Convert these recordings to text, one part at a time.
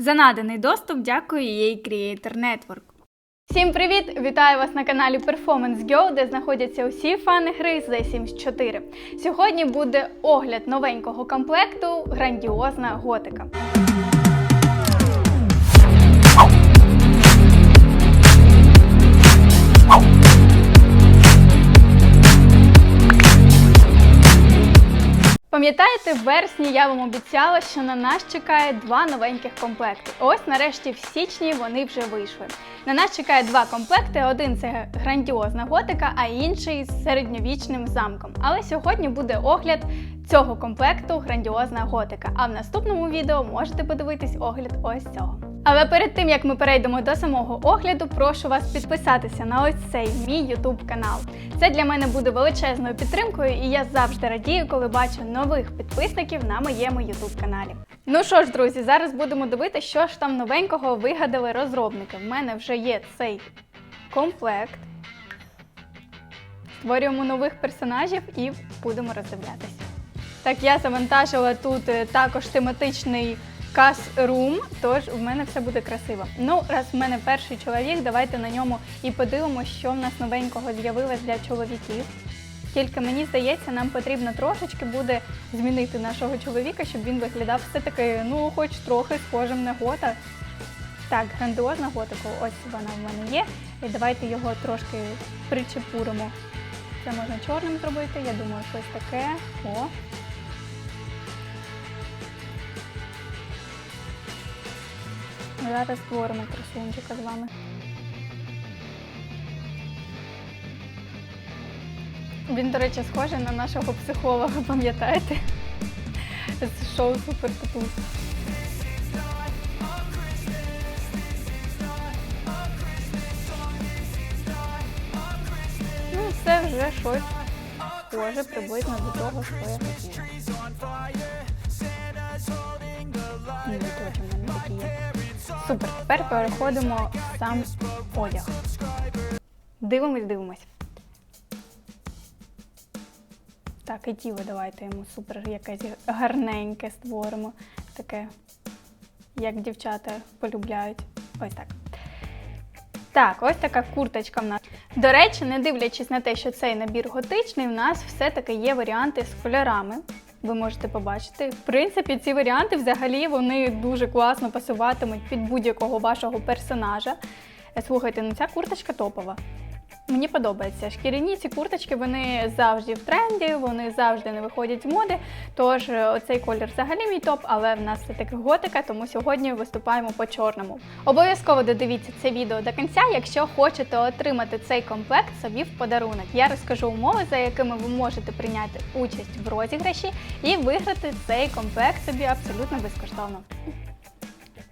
За наданий доступ дякую EA Creator Network. Всім привіт! Вітаю вас на каналі Performance Go, де знаходяться усі фани гри The Sims 4. Сьогодні буде огляд новенького комплекту Грандіозна готика. Пам'ятаєте, в вересні я вам обіцяла, що на нас чекає два новеньких комплекти. Ось нарешті в січні вони вже вийшли. На нас чекає два комплекти: один це грандіозна готика, а інший з середньовічним замком. Але сьогодні буде огляд цього комплекту грандіозна готика. А в наступному відео можете подивитись огляд ось цього. Але перед тим як ми перейдемо до самого огляду, прошу вас підписатися на ось цей мій YouTube канал. Це для мене буде величезною підтримкою, і я завжди радію, коли бачу нових підписників на моєму YouTube каналі. Ну що ж, друзі, зараз будемо дивитися, що ж там новенького вигадали розробники. В мене вже є цей комплект. Створюємо нових персонажів і будемо роздивлятися. Так, я завантажила тут е, також тематичний кас-рум, тож в мене все буде красиво. Ну, раз в мене перший чоловік, давайте на ньому і подивимося, що в нас новенького з'явилось для чоловіків. Тільки мені здається, нам потрібно трошечки буде змінити нашого чоловіка, щоб він виглядав все-таки, ну, хоч трохи схожим на гота. Так, грандіозна готику, ось вона в мене є. І давайте його трошки причепуримо. Це можна чорним зробити, я думаю, щось таке. О. Зараз створимо красунчика з вами. Він, до речі, схожий на нашого психолога, пам'ятаєте? З шоу Супер Татус. Ну, це вже щось схоже приблизно до того, що я хотіла. Супер, тепер переходимо в сам одяг. Дивимось, дивимось. Так, і тіло давайте йому супер якесь гарненьке створимо. Таке, як дівчата полюбляють. Ось так. Так, ось така курточка в нас. До речі, не дивлячись на те, що цей набір готичний, в нас все-таки є варіанти з кольорами. Ви можете побачити. В принципі, ці варіанти взагалі вони дуже класно пасуватимуть під будь-якого вашого персонажа. Е, Слухайте, ну ця курточка топова. Мені подобається. Шкіряні ці курточки вони завжди в тренді, вони завжди не виходять з моди. Тож е, оцей колір взагалі мій топ, але в нас все таки готика, тому сьогодні виступаємо по чорному. Обов'язково додивіться це відео до кінця, якщо хочете отримати цей комплект собі в подарунок. Я розкажу умови, за якими ви можете прийняти участь в розіграші і виграти цей комплект собі абсолютно безкоштовно.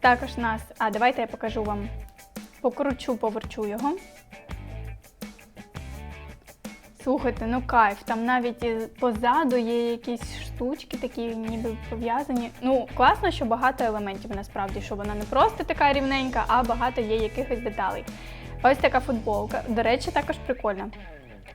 Також нас, а давайте я покажу вам, покручу, поверчу його. Слухайте, ну кайф, там навіть позаду є якісь штучки, такі ніби пов'язані. Ну, класно, що багато елементів насправді, що вона не просто така рівненька, а багато є якихось деталей. Ось така футболка. До речі, також прикольна.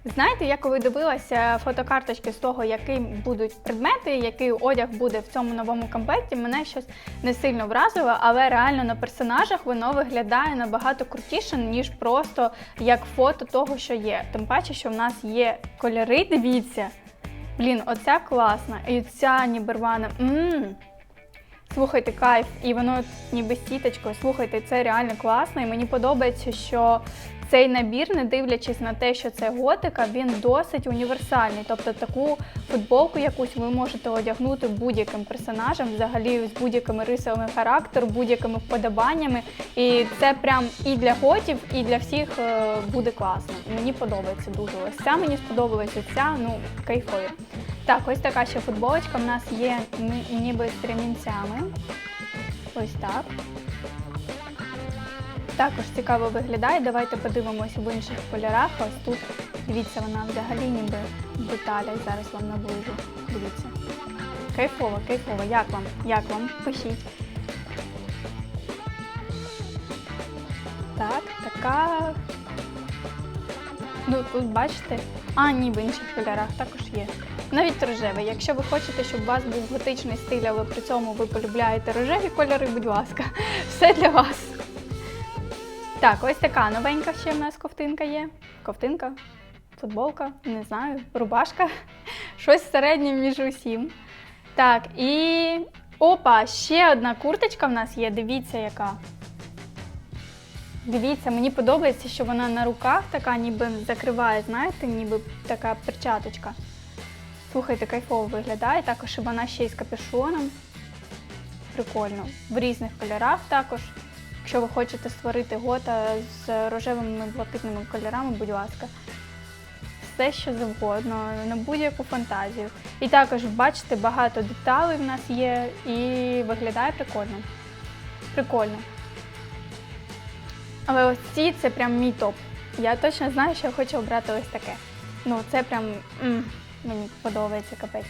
Знаєте, я коли дивилася фотокарточки з того, які будуть предмети, який одяг буде в цьому новому комплекті, мене щось не сильно вразило, але реально на персонажах воно виглядає набагато крутіше, ніж просто як фото того, що є. Тим паче, що в нас є кольори, дивіться. Блін, оця класна. І ця ніби рвана. Ммм. Слухайте, кайф, і воно ніби сіточкою. Слухайте, це реально класно, і мені подобається, що цей набір, не дивлячись на те, що це готика, він досить універсальний. Тобто таку футболку якусь ви можете одягнути будь-яким персонажем, взагалі з будь-якими рисами характеру, будь-якими вподобаннями. І це прям і для готів, і для всіх е, буде класно. Мені подобається дуже. Ось ця мені сподобалася, ця ну кайфові. Так, ось така ще футболочка в нас є ніби з ремінцями. Ось так. Також цікаво виглядає. Давайте подивимося в інших кольорах. Ось тут, дивіться, вона взагалі ніби в деталях. Зараз вам наближу. Дивіться. Кайфово, кайфово. Як вам? Як вам? Пишіть. Так, така. Ну, тут бачите. А, ні, в інших кольорах також є. навіть рожевий. Якщо ви хочете, щоб у вас був готичний стиль, але при цьому ви полюбляєте рожеві кольори, будь ласка, все для вас. Так, ось така новенька ще в нас ковтинка є. Ковтинка, футболка, не знаю, рубашка. Щось середнє між усім. Так, і. Опа, ще одна курточка в нас є. Дивіться, яка. Дивіться, мені подобається, що вона на руках така, ніби закриває, знаєте, ніби така перчаточка. Слухайте, кайфово виглядає. Також і вона ще й з капюшоном. Прикольно. В різних кольорах також. Якщо ви хочете створити гота з рожевими блакитними кольорами, будь ласка. Все, що завгодно, на будь-яку фантазію. І також, бачите, багато деталей в нас є і виглядає прикольно. Прикольно. Але ось ці це прям мій топ. Я точно знаю, що я хочу обрати ось таке. Ну, це прям м, мені подобається капець.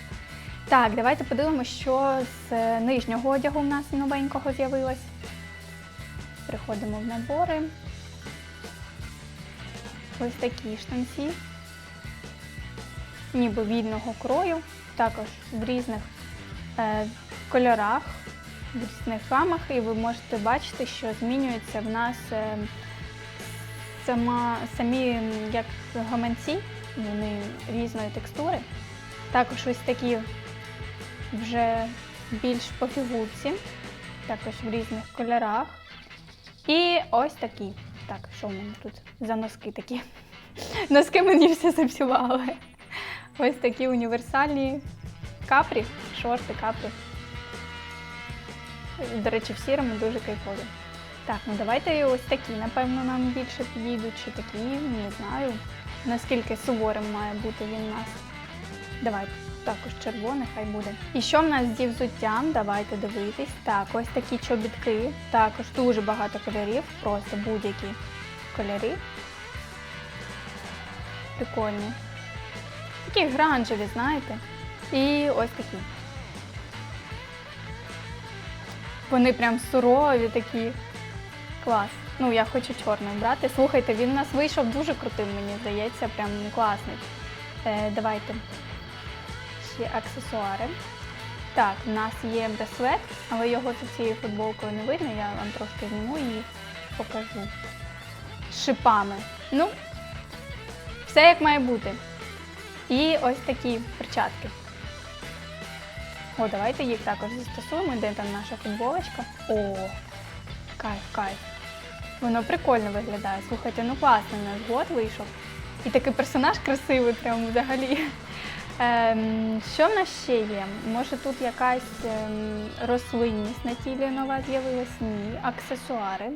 Так, давайте подивимося, що з нижнього одягу в нас новенького з'явилось. Приходимо в набори. Ось такі штанці. Ніби вільного крою, також в різних е, кольорах, в різних гамах, і ви можете бачити, що змінюється в нас е, сама, самі як гаманці, вони різної текстури. Також ось такі вже більш по фігурці, також в різних кольорах. І ось такі. Так, що в мене тут за носки такі? Носки мені все зіпсували. Ось такі універсальні капрі, шорти, капрі. До речі, в сірому дуже кайфові. Так, ну давайте ось такі, напевно, нам більше підійдуть, чи такі, не знаю, наскільки суворим має бути він у нас. Давайте, також червоний, хай буде. І що в нас зі взуттям? Давайте дивитись. Так, ось такі чобітки. Також дуже багато кольорів, просто будь-які кольори. Прикольні. Такі гранжеві, знаєте. І ось такі. Вони прям сурові такі. Клас. Ну, я хочу чорний брати. Слухайте, він у нас вийшов дуже крутим, мені здається, прям класний. Е, давайте ще аксесуари. Так, в нас є браслет, але його за цією футболкою не видно, я вам трошки зніму і покажу. Шипами. Ну, все як має бути. І ось такі перчатки. О, давайте їх також застосуємо. Де там наша футболочка? О, кайф, кайф. Воно прикольно виглядає. Слухайте, ну класний у нас год вийшов. І такий персонаж красивий, прям взагалі. Ем, що в нас ще є? Може тут якась ем, рослинність на тілі нова з'явилась? Ні. Аксесуари.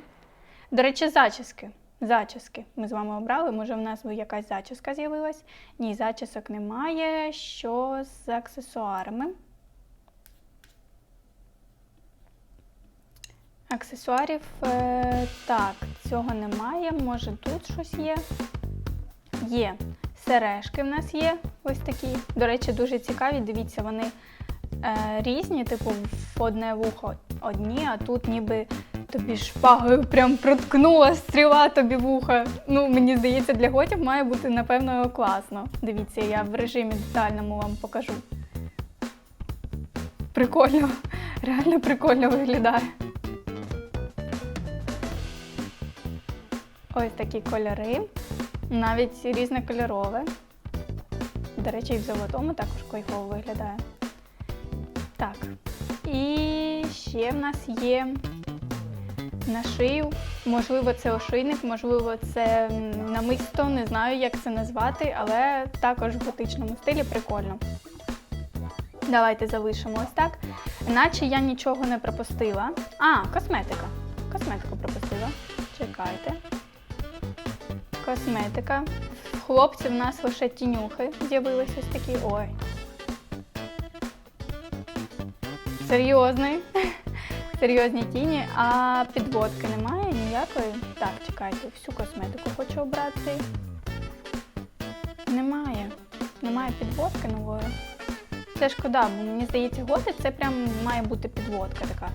До речі, зачіски. Зачіски. Ми з вами обрали, може в нас якась зачіска з'явилась. Ні, зачісок немає. Що з аксесуарами? Аксесуарів е, так, цього немає. Може тут щось є. Є. Сережки в нас є ось такі. До речі, дуже цікаві. Дивіться, вони е, різні, типу, в одне вухо одні, а тут ніби тобі шпагою прям проткнула стріла тобі вуха. Ну, мені здається, для готів має бути, напевно, класно. Дивіться, я в режимі детальному вам покажу. Прикольно, реально прикольно виглядає. Ось такі кольори, навіть різнокольорове. До речі, і в золотому також кайфово виглядає. Так. І ще в нас є на шию. Можливо, це ошийник, можливо, це намисто, не знаю, як це назвати, але також в готичному стилі прикольно. Давайте залишимо ось так. Наче я нічого не пропустила. А, косметика. Косметику пропустила. Чекайте. Косметика. В хлопців в нас лише тінюхи з'явилися ось такі. Ой. Серйозний. Серйозні тіні, а підводки немає ніякої. Так, чекайте, всю косметику хочу обрати. Немає. Немає підводки нової. Це шкода, бо мені здається, готи це прям має бути підводка така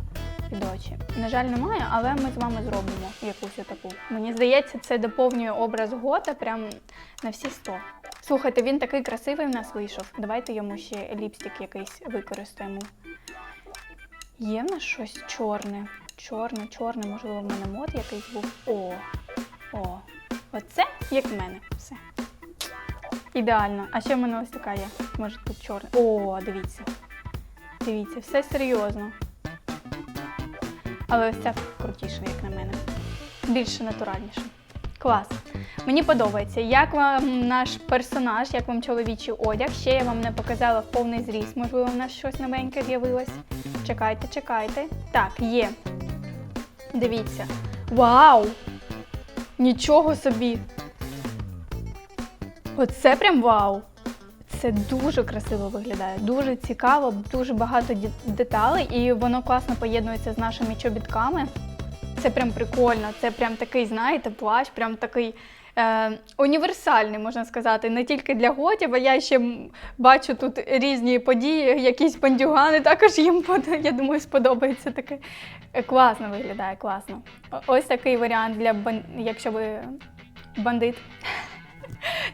під очі. На жаль, немає, але ми з вами зробимо якусь таку. Мені здається, це доповнює образ гота прям на всі 100. Слухайте, він такий красивий в нас вийшов. Давайте йому ще ліпстик якийсь використаємо. Є в нас щось чорне. Чорне, чорне, можливо, в мене мод якийсь був. О! О! Оце як в мене. Все. Ідеально. А ще в мене ось така є. Може тут чорне. О, дивіться. Дивіться, все серйозно. Але ось ця крутіша, як на мене. Більше натуральніше. Клас. Мені подобається. Як вам наш персонаж, як вам чоловічий одяг? Ще я вам не показала в повний зріст. Можливо, в нас щось новеньке з'явилось. Чекайте, чекайте. Так, є. Дивіться. Вау! Нічого собі! Оце прям вау! Це дуже красиво виглядає, дуже цікаво, дуже багато деталей, і воно класно поєднується з нашими чобітками. Це прям прикольно. Це прям такий, знаєте, плащ, прям такий е, універсальний, можна сказати, не тільки для готів, а я ще бачу тут різні події, якісь бандюгани також їм я думаю, сподобається таке. Е, Класно виглядає, класно. Ось такий варіант для бан... якщо ви бандит.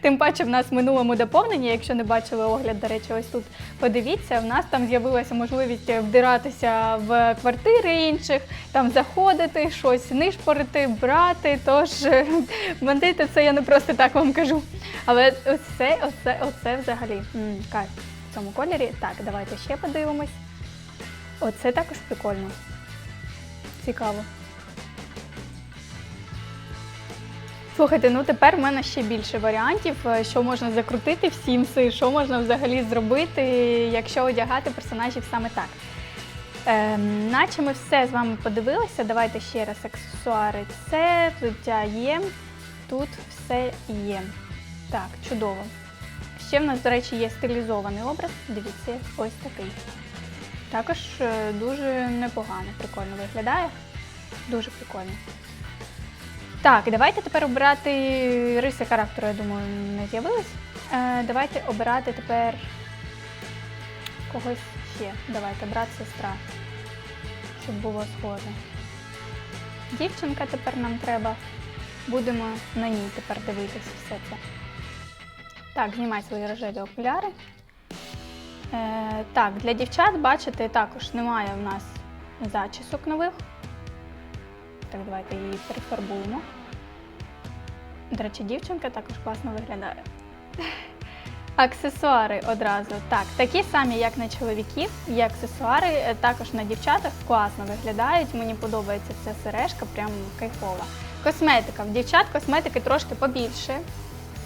Тим паче в нас в минулому доповненні, якщо не бачили огляд, до речі, ось тут подивіться, в нас там з'явилася можливість вдиратися в квартири інших, там заходити, щось нишпорити, брати. Тож е, бандити, це я не просто так вам кажу. Але ось це, оце, оце взагалі кайф в цьому кольорі. Так, давайте ще подивимось. Оце також прикольно. Цікаво. Слухайте, ну тепер в мене ще більше варіантів, е, що можна закрутити в Сімси, що можна взагалі зробити, якщо одягати персонажів саме так. Ем, наче ми все з вами подивилися. Давайте ще раз аксесуари. Це взуття є, тут все є. Так, чудово. Ще в нас, до речі, є стилізований образ. Дивіться, ось такий. Також е, дуже непогано, прикольно виглядає. Дуже прикольно. Так, давайте тепер обирати риси характеру, я думаю, не з'явились. Е, давайте обирати тепер когось ще. Давайте, брат, сестра. Щоб було схоже. Дівчинка тепер нам треба. Будемо на ній тепер дивитись все це. Так, знімай свої рожеві окуляри. Е, так, для дівчат, бачите, також немає в нас зачісок нових. Так, давайте її перефарбуємо. До речі, дівчинка також класно виглядає. Аксесуари одразу. Так, такі самі, як на чоловіків, є аксесуари, е, також на дівчатах класно виглядають. Мені подобається ця сережка, прям кайфова. Косметика. В дівчат косметики трошки побільше.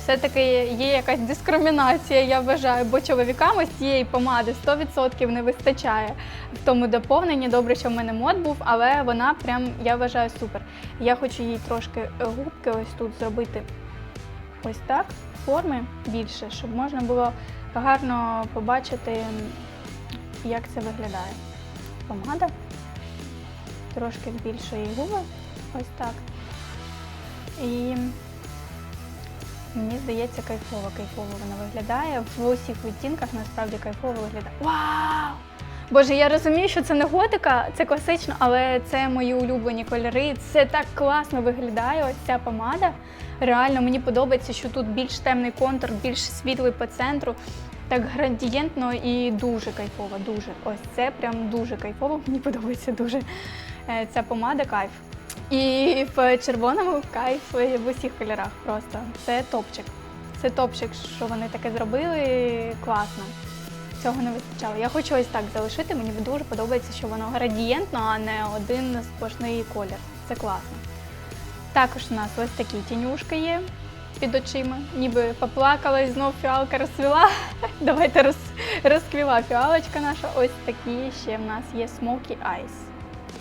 Все-таки є якась дискримінація, я вважаю, бо чоловікам ось цієї помади 100% не вистачає в тому доповненні. Добре, що в мене мод був, але вона прям, я вважаю, супер. Я хочу їй трошки губки ось тут зробити ось так, форми більше, щоб можна було гарно побачити, як це виглядає. Помада. Трошки збільшує губи. Ось так. І Мені здається, кайфово, кайфово вона виглядає. В усіх відтінках насправді кайфово виглядає. Вау! Боже, я розумію, що це не готика, це класично, але це мої улюблені кольори. Це так класно виглядає. Ось ця помада. Реально мені подобається, що тут більш темний контур, більш світлий по центру. Так градієнтно і дуже кайфово. Дуже. Ось це прям дуже кайфово. Мені подобається дуже е, ця помада кайф. І в червоному кайф в усіх кольорах просто. Це топчик. Це топчик, що вони таке зробили. Класно. Цього не вистачало. Я хочу ось так залишити. Мені дуже подобається, що воно градієнтно, а не один сплошний колір. Це класно. Також у нас ось такі тінюшки є під очима. Ніби поплакала і знов фіалка розцвіла. Давайте роз, розквіла фіалочка наша. Ось такі ще в нас є Smoky Eyes.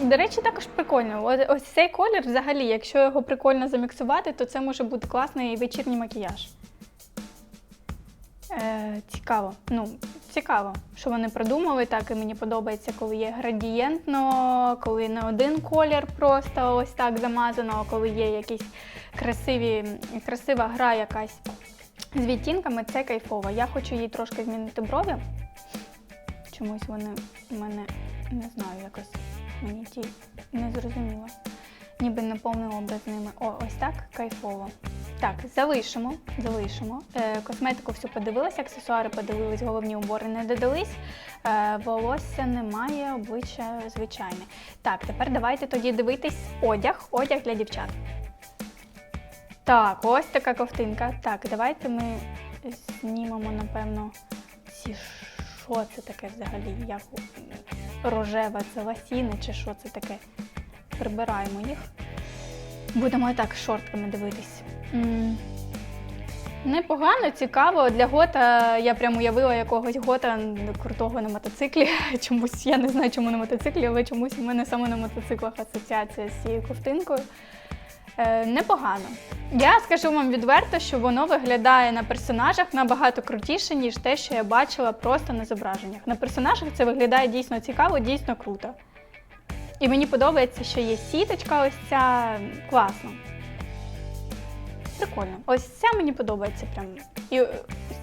До речі, також прикольно. Ось цей колір, взагалі, якщо його прикольно заміксувати, то це може бути класний вечірній макіяж. Е, цікаво. Ну, цікаво, що вони придумали. Так і мені подобається, коли є градієнтно, коли не один колір просто ось так замазано, а коли є якісь красиві, красива гра якась з відтінками, це кайфово. Я хочу їй трошки змінити брові. Чомусь вони в мене не знаю, якось мені ті не зрозуміло. Ніби не повний образ ними. О, ось так кайфово. Так, залишимо, залишимо. Е, косметику всю подивилась, аксесуари подивились, головні убори не додались. Е, волосся немає, обличчя звичайне. Так, тепер давайте тоді дивитись одяг, одяг для дівчат. Так, ось така ковтинка. Так, давайте ми знімемо, напевно, ці. Що це таке взагалі? Як рожева це ласіни чи що це таке? Прибираємо їх. Будемо і так шортками дивитись. М, Непогано, цікаво. Для гота я прям уявила якогось гота крутого на мотоциклі. Чомусь я не знаю, чому на мотоциклі, але чомусь у мене саме на мотоциклах асоціація з цією ковтинкою. Е, непогано. Я скажу вам відверто, що воно виглядає на персонажах набагато крутіше, ніж те, що я бачила просто на зображеннях. На персонажах це виглядає дійсно цікаво, дійсно круто. І мені подобається, що є сіточка, ось ця класно. Прикольно. Ось ця мені подобається прям. І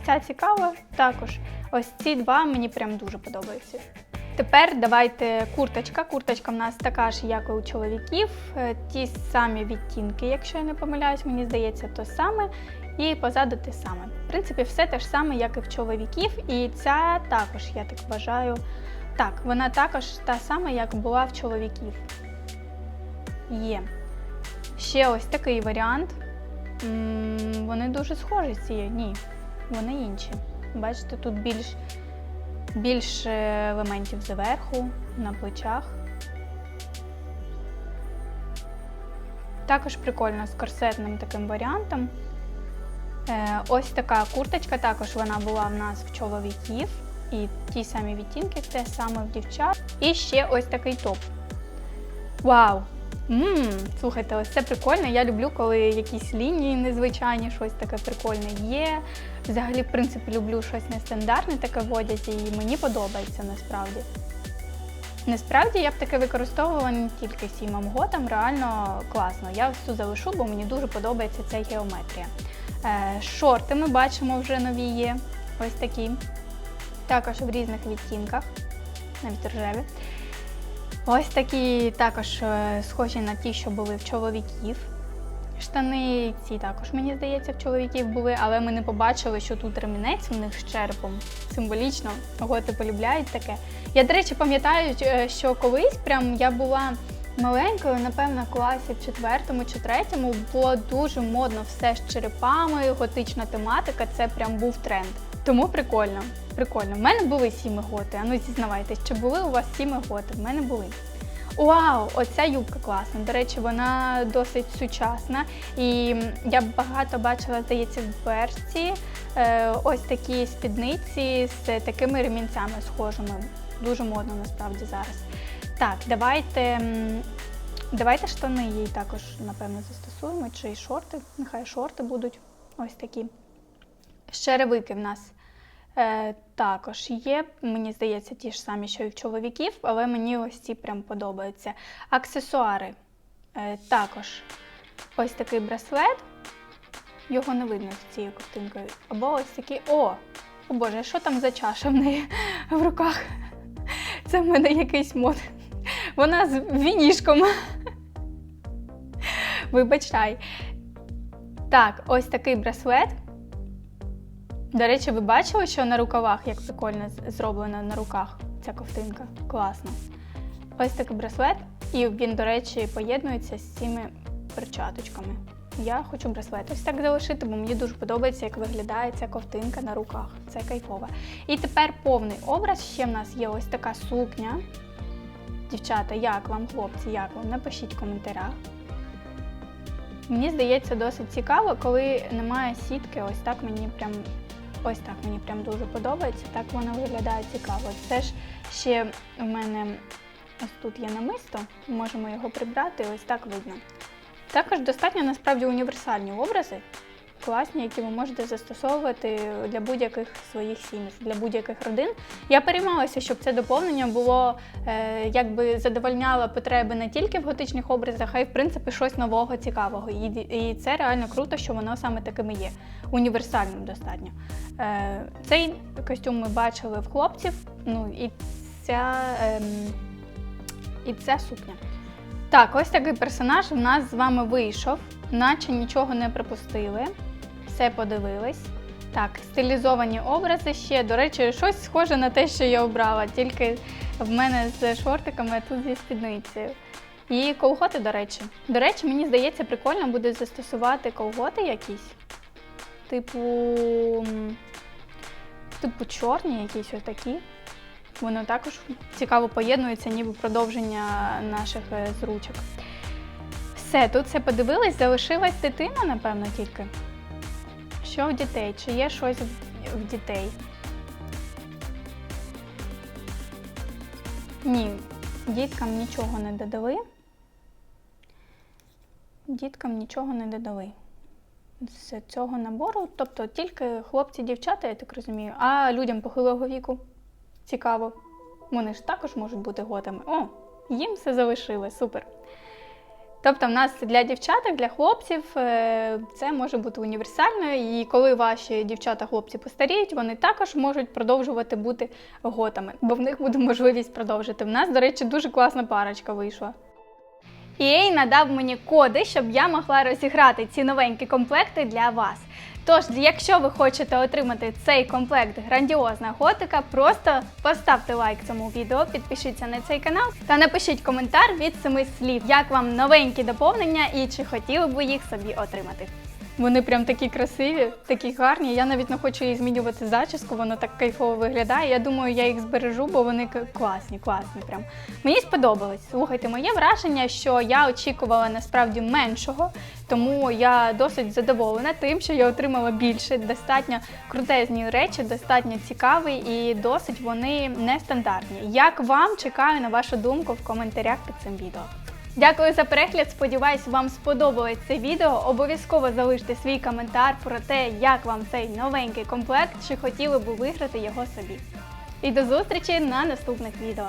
ця цікава також. Ось ці два мені прям дуже подобаються. Тепер давайте курточка. Курточка в нас така ж, як і у чоловіків. Е, Ті самі відтінки, якщо я не помиляюсь, мені здається, то саме. І позаду те саме. В принципі, все те ж саме, як і в чоловіків. І ця також, я так вважаю. Так, вона також та сама, як була в чоловіків. Є. Ще ось такий варіант. М, Вони дуже схожі цією. Ні, вони інші. Бачите, тут більш, більше елементів зверху, на плечах. Також прикольно з корсетним таким варіантом. Е, ось така курточка, також вона була в нас в чоловіків. І ті самі відтінки, те саме в дівчат. І ще ось такий топ. Вау! Ммм, слухайте, ось це прикольно. Я люблю, коли якісь лінії незвичайні, щось таке прикольне є. Взагалі, в принципі, люблю щось нестандартне таке в одязі, і мені подобається насправді. Насправді я б таке використовувала не тільки сімом готом, реально класно. Я цю залишу, бо мені дуже подобається ця геометрія. Е, шорти ми бачимо вже нові є. Ось такі. Також в різних відтінках, навіть рожеві. Ось такі також е, схожі на ті, що були в чоловіків. Штани ці також, мені здається, в чоловіків були, але ми не побачили, що тут ремінець у них з черепом. Символічно, готи полюбляють таке. Я, до речі, пам'ятаю, е, що колись прям я була маленькою, напевно, в класі в четвертому чи третьому було дуже модно все з черепами, готична тематика, це прям був тренд. Тому прикольно. Прикольно. В мене були сіми готи. А ну зізнавайтесь, чи були у вас сіми готи? В мене були. Вау, оця юбка класна. До речі, вона досить сучасна. І я багато бачила, здається, в берці е, ось такі спідниці з такими ремінцями схожими. Дуже модно насправді зараз. Так, давайте, давайте штани їй також, напевно, застосуємо, чи шорти. Нехай шорти будуть ось такі. Черевики в нас також є. Мені здається, ті ж самі, що і в чоловіків, але мені ось ці прям подобаються. Аксесуари е, також ось такий браслет. Його не видно з цією картинкою. Або ось такий. О! О Боже, що там за чаша в неї в руках? Це в мене якийсь мод. Вона з вінішком. Вибачай. Так, ось такий браслет. До речі, ви бачили, що на рукавах як прикольно з- зроблено на руках ця ковтинка? Класно. Ось такий браслет, і він, до речі, поєднується з цими перчаточками. Я хочу браслет ось так залишити, бо мені дуже подобається, як виглядає ця ковтинка на руках. Це кайфово. І тепер повний образ. Ще в нас є ось така сукня. Дівчата, як вам, хлопці, як вам? Напишіть в коментарях. Мені здається, досить цікаво, коли немає сітки. Ось так мені прям ось так мені прям дуже подобається. Так воно виглядає цікаво. Це ж ще у мене ось тут є намисто, можемо його прибрати, ось так видно. Також достатньо насправді універсальні образи, класні, які ви можете застосовувати для будь-яких своїх сімей, для будь-яких родин. Я переймалася, щоб це доповнення було е, якби задовольняло потреби не тільки в готичних образах, а й в принципі щось нового, цікавого. І, це реально круто, що воно саме таким і є. Універсальним достатньо. Е, цей костюм ми бачили в хлопців. Ну і ця, ем, і ця сукня. Так, ось такий персонаж в нас з вами вийшов, наче нічого не припустили. Все подивились. Так, стилізовані образи ще. До речі, щось схоже на те, що я обрала, тільки в мене з шортиками, а тут зі спідницею. І колготи, до речі. До речі, мені здається, прикольно буде застосувати колготи якісь. Типу. Типу чорні, якісь отакі. Воно також цікаво поєднується, ніби продовження наших е, зручок. Все, тут все подивились, залишилась дитина, напевно, тільки. Що в дітей? Чи є щось в- дітей? Ні, діткам нічого не додали. Діткам нічого не додали з цього набору. Тобто тільки хлопці-дівчата, я так розумію, а людям похилого віку. Цікаво. Вони ж також можуть бути готами. О, їм все залишили, супер. Тобто, в нас для дівчаток, для хлопців е, це може бути універсально, і коли ваші дівчата-хлопці постаріють, вони також можуть продовжувати бути готами, бо в них буде можливість продовжити. В нас, до речі, дуже класна парочка вийшла. EA надав мені коди, щоб я могла розіграти ці новенькі комплекти для вас. Тож, якщо ви хочете отримати цей комплект грандіозна готика, просто поставте лайк цьому відео, підпишіться на цей канал та напишіть коментар від семи слів, як вам новенькі доповнення і чи хотіли б ви їх собі отримати. Вони прям такі красиві, такі гарні. Я навіть не хочу їй змінювати зачіску, воно так кайфово виглядає. Я думаю, я їх збережу, бо вони класні, класні. Прям мені сподобалось. Слухайте, моє враження, що я очікувала насправді меншого, тому я досить задоволена тим, що я отримала більше. Достатньо крутезні речі, достатньо цікаві і досить вони нестандартні. Як вам чекаю на вашу думку в коментарях під цим відео. Дякую за перегляд. Сподіваюсь, вам сподобалось це відео. Обов'язково залиште свій коментар про те, як вам цей новенький комплект, чи хотіли б виграти його собі. І до зустрічі на наступних відео.